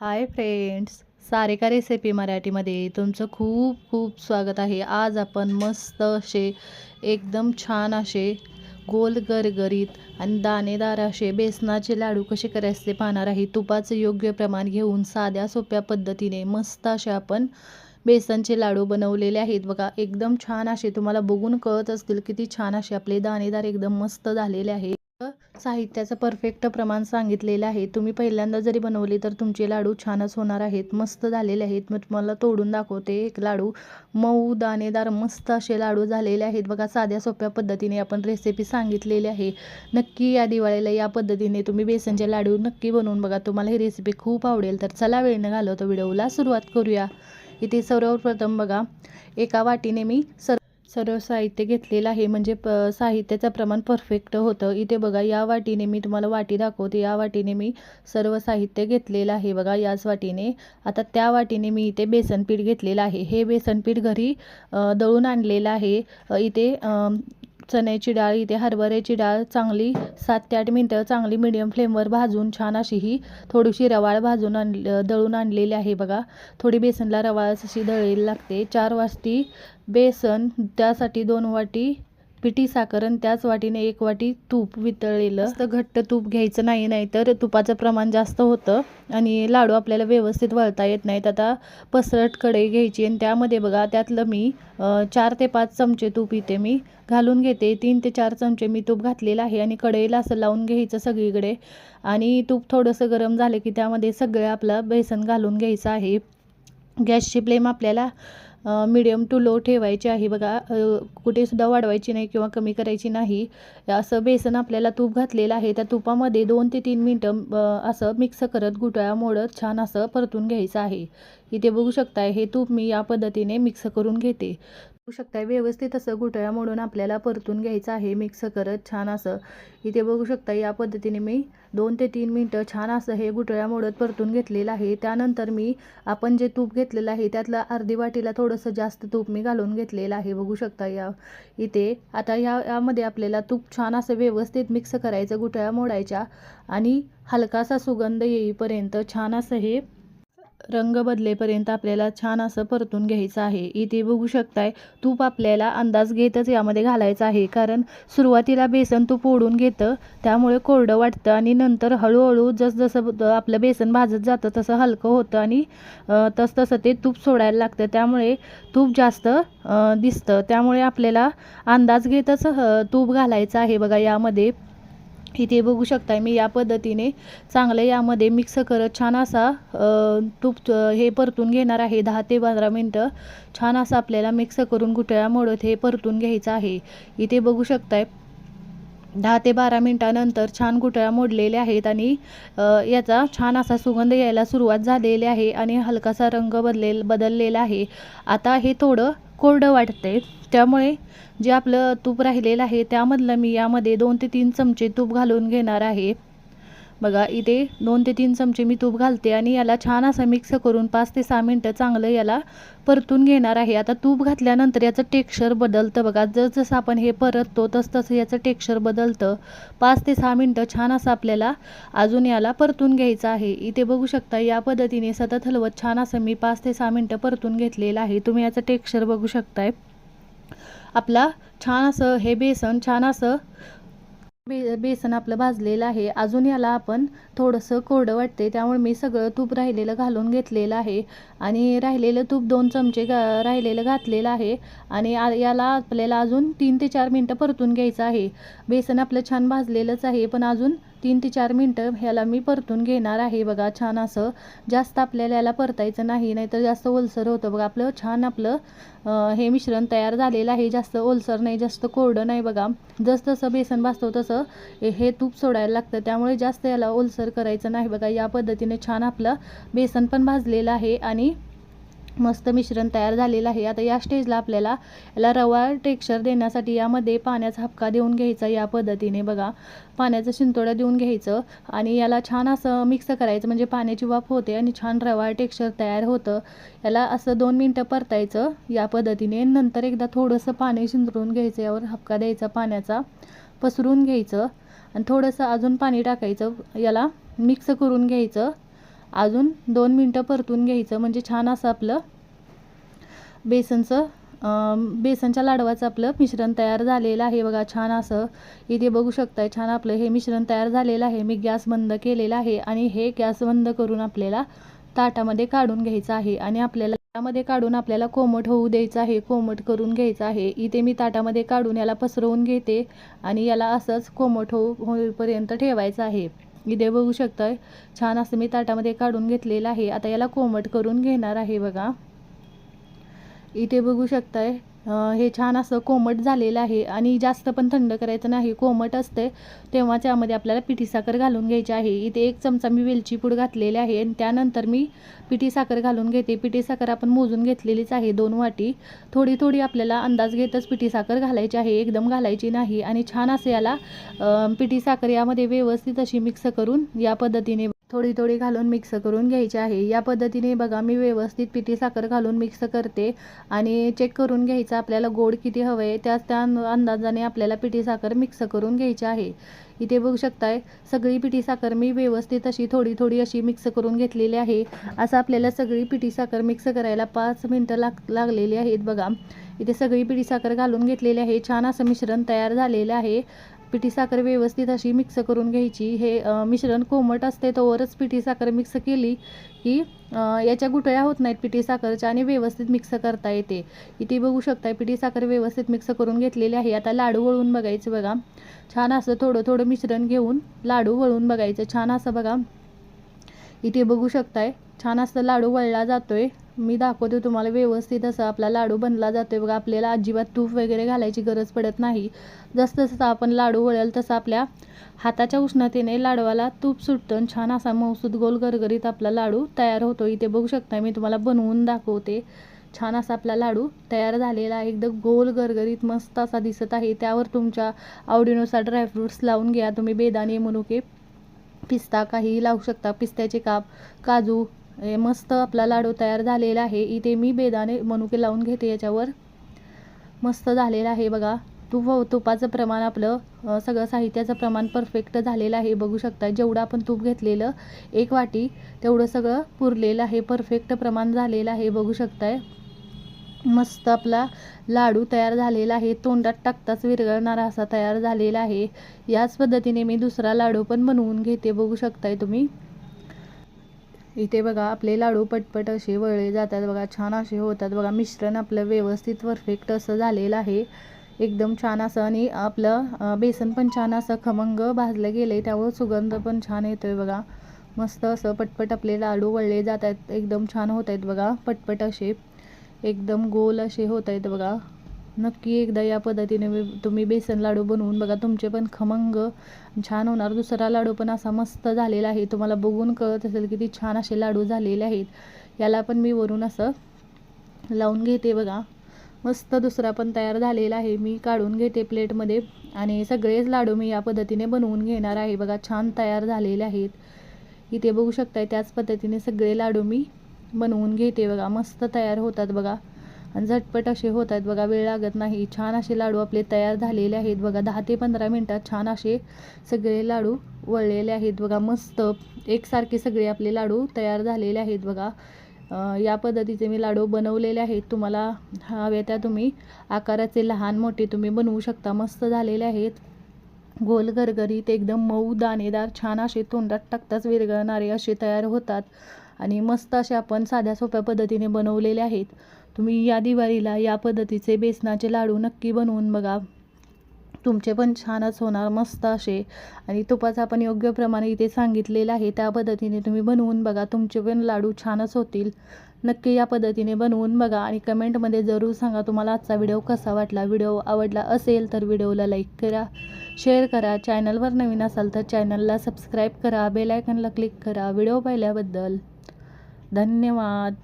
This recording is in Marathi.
हाय फ्रेंड्स सारिका रेसिपी मराठीमध्ये तुमचं खूप खूप स्वागत आहे. आज आपण मस्त असे एकदम छान असे गोल गरगरीत आणि दाणेदार असे बेसनाचे लाडू कसे करायचे ते पाहणार आहे. तुपाचं योग्य प्रमाण घेऊन साध्या सोप्या पद्धतीने मस्त असे आपण बेसनचे लाडू बनवलेले आहेत. बघा एकदम छान असे तुम्हाला बघून कळत असतील किती छान असे आपले दाणेदार एकदम मस्त झालेले आहे साहित्याचं परफेक्ट प्रमाण सांगितलेलं आहे. तुम्ही पहिल्यांदा जरी बनवले तर तुमचे लाडू छानच होणार आहेत. मस्त झालेले आहेत. मग तुम्हाला तोडून दाखवते एक लाडू. मऊ दाणेदार मस्त असे लाडू झालेले आहेत. बघा साध्या सोप्या पद्धतीने आपण रेसिपी सांगितलेली आहे. नक्की या दिवाळीला या पद्धतीने तुम्ही बेसनचे लाडू नक्की बनवून बघा. तुम्हाला ही रेसिपी खूप आवडेल. तर चला वेळ न घालवतो व्हिडिओला सुरुवात करूया. इथे सर्वप्रथम बघा एका वाटीने मी सर्व सर्व साहित्य घेतलेलं आहे. म्हणजे प साहित्याचं प्रमाण परफेक्ट होतं. इथे बघा या वाटीने मी तुम्हाला वाटी दाखवते. या वाटीने मी सर्व साहित्य घेतलेलं आहे बघा याच वाटीने. आता त्या वाटीने मी इथे बेसनपीठ घेतलेलं आहे. हे बेसनपीठ घरी दळून आणलेलं आहे. इथे चण्याची डाळ इथे हरभऱ्याची डाळ चांगली सात ते आठ मिनटं चांगली मिडियम फ्लेमवर भाजून छान अशी ही थोडीशी रवाळ भाजून आण दळून आणलेली आहे बघा. थोडी बेसनला रवाळ अशी दळलेली लागते. चार वाटी बेसन त्यासाठी दोन वाटी पिठी साखर आणि त्याच वाटीने एक वाटी तूप वितळलेलं. तर घट्ट तूप घ्यायचं नाही नाही तर तुपाचं प्रमाण जास्त होतं आणि लाडू आपल्याला व्यवस्थित वळता येत नाहीत. आता पसरट कढई घ्यायची आणि त्यामध्ये बघा त्यातलं मी चार ते पाच चमचे तूप इथे मी घालून घेते. तीन ते चार चमचे मी तूप घातलेलं आहे आणि कढईला असं लावून घ्यायचं सगळीकडे. आणि तूप थोडंसं गरम झालं की त्यामध्ये सगळं आपलं बेसन घालून घ्यायचं आहे. गॅसची फ्लेम आपल्याला मिडियम टू लो ठेवायची आहे बघा. कुठेसुद्धा वाढवायची नाही किंवा कमी करायची नाही. असं बेसन आपल्याला तूप घातलेलं आहे. त्या तुपामध्ये दोन ते तीन मिनटं असं मिक्स करत गुटळ्या मोडत छान असं परतून घ्यायचं आहे. इथे बघू शकताय हे तूप मी या पद्धतीने मिक्स करून घेते. शकताय. व्यवस्थित असं गुटळ्या मोडून आपल्याला परतून घ्यायचं आहे. मिक्स करत छान असं. इथे बघू शकता या पद्धतीने मी दोन ते तीन मिनटं छान असं हे गुटळ्या मोडत परतून घेतलेलं आहे. त्यानंतर मी आपण जे तूप घेतलेलं आहे त्यातलं अर्धी वाटीला थोडंसं जास्त तूप मी घालून घेतलेलं आहे. बघू शकता या इथे. आता या यामध्ये आपल्याला तूप छान असं व्यवस्थित मिक्स करायचं गुटळ्या मोडायच्या आणि हलकासा सुगंध येईपर्यंत छान असं हे रंग बदलेपर्यंत आपल्याला छान असं परतून घ्यायचं आहे. इथे बघू शकताय तूप आपल्याला अंदाज घेतच यामध्ये घालायचं आहे. कारण सुरुवातीला बेसन तूप ओढून घेतं त्यामुळे कोरडं वाटतं आणि नंतर हळूहळू जसजसं आपलं बेसन भाजत जातं तसं हलकं होतं आणि तसतसं ते तूप सोडायला लागतं. त्यामुळे तूप जास्त दिसतं. त्यामुळे आपल्याला अंदाज घेतच तूप घालायचं आहे बघा यामध्ये. इथे बघू शकताय मी या पद्धतीने चांगलं यामध्ये मिक्स करत छान असा तूप हे परतून घेणार आहे दहा ते पंधरा मिनटं. छान असं आपल्याला मिक्स करून गुटळ्या मोडत हे परतून घ्यायचं आहे. इथे बघू शकताय दहा ते बारा मिनटानंतर छान गुटळ्या मोडलेल्या आहेत आणि याचा छान असा सुगंध यायला सुरुवात झालेली आहे आणि हलकासा रंग बदलेल बदललेला आहे. आता हे थोडं कोरडं वाटते त्यामुळे जे आपलं तूप राहिलेलं आहे त्यामधलं मी यामध्ये दोन ते तीन चमचे तूप घालून घेणार आहे. बघा इथे दोन ते तीन चमचे मी तूप घालते आणि याला छान असं मिक्स करून पाच ते सहा मिनटं चांगलं याला परतून घेणार आहे. आता तूप घातल्यानंतर याचं टेक्स्चर बदलतं बघा. जसजसं आपण हे परततो तसतसं याचं टेक्स्चर बदलतं. पाच ते सहा मिनटं छान असं आपल्याला अजून याला परतून घ्यायचं आहे. इथे बघू शकता या पद्धतीने सतत हलवत छान असं मी पाच ते सहा मिनटं परतून घेतलेलं आहे. तुम्ही याचं टेक्स्चर बघू शकताय. आपला छान असं हे बेसन छान असं बे बेसन आपलं भाजलेलं आहे. अजून याला आपण थोडंसं कोरडं वाटते त्यामुळे मी सगळं तूप राहिलेलं घालून घेतलेलं आहे. आणि राहिलेलं तूप दोन चमचे गा राहिलेलं घातलेलं आहे. आणि याला आपल्याला अजून तीन ते चार मिनटं परतून घ्यायचं आहे. बेसन आपलं छान भाजलेलंच आहे. पण अजून तीन ते चार मिनटं ह्याला मी परतून घेणार आहे. बघा छान असं जास्त आपल्याला याला परतायचं नाही नाहीतर जास्त ओलसर होतं. बघा आपलं छान आपलं हे मिश्रण तयार झालेलं आहे. जास्त ओलसर नाही जास्त कोरडं नाही बघा. जसं बेसन भाजतो तसं हे तूप सोडायला लागतं. त्यामुळे जास्त याला ओलसर करायचं नाही बघा. या पद्धतीने छान आपलं बेसन पण भाजलेलं आहे आणि मस्त मिश्रण तयार झालेलं आहे. आता या स्टेजला आपल्याला याला रवा टेक्स्चर देण्यासाठी यामध्ये पाण्याचा हपका देऊन घ्यायचा या पद्धतीने बघा. पाण्याचं शिंतोडं देऊन घ्यायचं आणि याला छान असं मिक्स करायचं म्हणजे पाण्याची वाफ होते आणि छान रवा टेक्स्चर तयार होतं. याला असं दोन मिनटं परतायचं या पद्धतीने. नंतर एकदा थोडंसं पाणी शिंतरून घ्यायचं यावर हपका द्यायचा पाण्याचा. पसरून घ्यायचं आणि थोडंसं अजून पाणी टाकायचं. याला मिक्स करून घ्यायचं. अजून दोन मिनटं परतून घ्यायचं. म्हणजे छान असं आपलं बेसनचं बेसनच्या लाडवाचं आपलं मिश्रण तयार झालेलं आहे. बघा छान असं इथे बघू शकताय छान आपलं हे मिश्रण तयार झालेलं आहे. मी गॅस बंद केलेला आहे आणि हे गॅस बंद करून आपल्याला ताटामध्ये काढून घ्यायचं आहे. आणि आपल्याला ताटामध्ये काढून आपल्याला कोमट होऊ द्यायचं आहे. कोमट करून घ्यायचं आहे. इथे मी ताटामध्ये काढून याला पसरवून घेते आणि याला असंच कोमट होऊ होईपर्यंत ठेवायचं आहे. इथे बघू शकता छान असं मी ताटामध्ये काढून घेतलेलं आहे. आता याला कोमट करून घेणार आहे बघा. इथे बघू शकताय. हे छान असं कोमट झालेलं आहे आणि जास्त पण थंड करायचं नाही. कोमट असते तेव्हा त्यामध्ये आपल्याला पिठी साखर घालून घ्यायची आहे. इथे एक चमचा मी वेलची पूड घातलेली आहे आणि त्यानंतर मी पिठी साखर घालून घेते. पिठी साखर आपण मोजून घेतलेलीच आहे दोन वाटी. थोडी थोडी आपल्याला अंदाज घेतच पिठी साखर घालायची आहे. एकदम घालायची नाही आणि छान असं याला पिठी साखर यामध्ये व्यवस्थित अशी मिक्स करून या पद्धतीने थोडी थोडी घालून मिक्स करून घ्यायची आहे. या पद्धतीने बघा मी व्यवस्थित पिठी साखर घालून मिक्स करते आणि चेक करून घ्यायचं आपल्याला गोड किती हवं आहे त्याच त्या अंदाजाने आपल्याला पिठी साखर मिक्स करून घ्यायची आहे. इथे बघू शकताय सगळी पिठी साखर मी व्यवस्थित अशी थोडी थोडी अशी मिक्स करून घेतलेली आहे. असं आपल्याला सगळी पिठी साखर मिक्स करायला पाच मिनटं लाग लागलेली आहेत बघा. इथे सगळी पिठी साखर घालून घेतलेली आहे. छान असं मिश्रण तयार झालेलं आहे. पिठी साखर व्यवस्थित अशी मिक्स करून घ्यायची. हे मिश्रण कोमट असते तोवरच पिठी साखर मिक्स केली की याच्या गुठळ्या होत नाहीत पिठी साखरच्या आणि व्यवस्थित मिक्स करता येते. इथे बघू शकताय पिठी साखर व्यवस्थित मिक्स करून घेतलेली आहे. आता लाडू वळून बघायचं बघा. छान असं थोडं थोडं मिश्रण घेऊन लाडू वळून बघायचं. छान असं बघा. इथे बघू शकताय छान असं लाडू वळला जातोय. मी दाखवते तुम्हाला व्यवस्थित असं आपला लाडू बनला जातो आहे बघा आपल्याला अजिबात तूप वगैरे घालायची गरज पडत नाही. जसं जसं आपण लाडू वळेल तसं आपल्या हाताच्या उष्णतेने लाडवाला तूप सुटतं आणि छान असा मौसूद गोल गरगरीत आपला लाडू तयार होतो इथे बघू शकता मी तुम्हाला बनवून दाखवते. छान असा आपला लाडू तयार झालेला आहे. एकदम गोल गरगरीत मस्त असा दिसत आहे. त्यावर तुमच्या आवडीनुसार ड्रायफ्रूट्स लावून घ्या. तुम्ही बेदाणे मनुके पिस्ता काही लावू शकता. पिस्त्याचे काप काजू हे मस्त आपला लाडू तयार झालेला आहे. इथे मी बेदाणे मनुके लावून घेते याच्यावर. मस्त झालेला आहे बघा. तूप तुपाचं प्रमाण आपलं सगळं साहित्याचं प्रमाण परफेक्ट झालेलं आहे. बघू शकता जेवढं आपण तूप घेतलेलं एक वाटी तेवढं सगळं पुरलेलं आहे. परफेक्ट प्रमाण झालेलं आहे. बघू शकताय. मस्त आपला लाडू तयार झालेला आहे. तोंडात टाकताच विरघळणारा असा तयार झालेला आहे. याच पद्धतीने मी दुसरा लाडू पण बनवून घेते. बघू शकताय तुम्ही. इथे बघा आपले लाडू पटपट असे वळले जातात बघा छान असे होतात बघा. मिश्रण आपलं व्यवस्थित परफेक्ट असं झालेलं आहे. एकदम छान असं आणि आपलं बेसन पण छान असं खमंग भाजलं गेलं आहे त्यामुळे सुगंध पण छान येतोय बघा. मस्त असं पटपट आपले लाडू वळले जात आहेत एकदम छान होत आहेत बघा पटपट असे. एकदम गोल असे होत आहेत बघा. नक्की एकदा या पद्धतीने तुम्ही बेसन लाडू बनवून बघा. तुमचे पण खमंग छान होणार. दुसरा लाडू पण असा मस्त झालेला आहे. तुम्हाला बघून कळत असेल किती छान असे लाडू झालेले आहेत. याला पण मी वरून असं लावून घेते बघा. मस्त दुसरा पण तयार झालेला आहे. मी काढून घेते प्लेटमध्ये. आणि सगळेच लाडू मी या पद्धतीने बनवून घेणार आहे. बघा छान तयार झालेले आहेत. इथे बघू शकताय त्याच पद्धतीने सगळे लाडू मी बनवून घेते बघा. मस्त तयार होतात बघा. आणि झटपट असे होत आहेत. बघा वेळ लागत नाही. छान असे लाडू आपले तयार झालेले आहेत. बघा दहा ते पंधरा मिनटात छान असे सगळे लाडू वळलेले आहेत. बघा मस्त एकसारखे सगळे आपले लाडू तयार झालेले आहेत. बघा या पद्धतीचे मी लाडू बनवलेले आहेत. तुम्हाला हव्या त्या तुम्ही आकाराचे लहान मोठे तुम्ही बनवू शकता. मस्त झालेले आहेत. गोल गरगरीत एकदम मऊ दाणेदार छान असे तोंडात टाकताच विरघळणारे असे तयार होतात. आणि मस्त असे आपण साध्या सोप्या पद्धतीने बनवलेले आहेत. तुम्ही या दिवाळीला या पद्धतीचे बेसनाचे लाडू नक्की बनवून बघा. तुमचे पण छानच होणार मस्त असे. आणि तुपाचा आपण योग्य प्रमाणे इथे सांगितलेलं आहे त्या पद्धतीने तुम्ही बनवून बघा. तुमचे पण लाडू छानच होतील. नक्की या पद्धतीने बनवून बघा आणि कमेंटमध्ये जरूर सांगा तुम्हाला आजचा व्हिडिओ कसा वाटला. व्हिडिओ आवडला असेल तर व्हिडिओला लाईक करा शेअर करा. चॅनलवर नवीन असाल तर चॅनलला सबस्क्राईब करा बेलायकनला क्लिक करा. व्हिडिओ पाहिल्याबद्दल. धन्यवाद.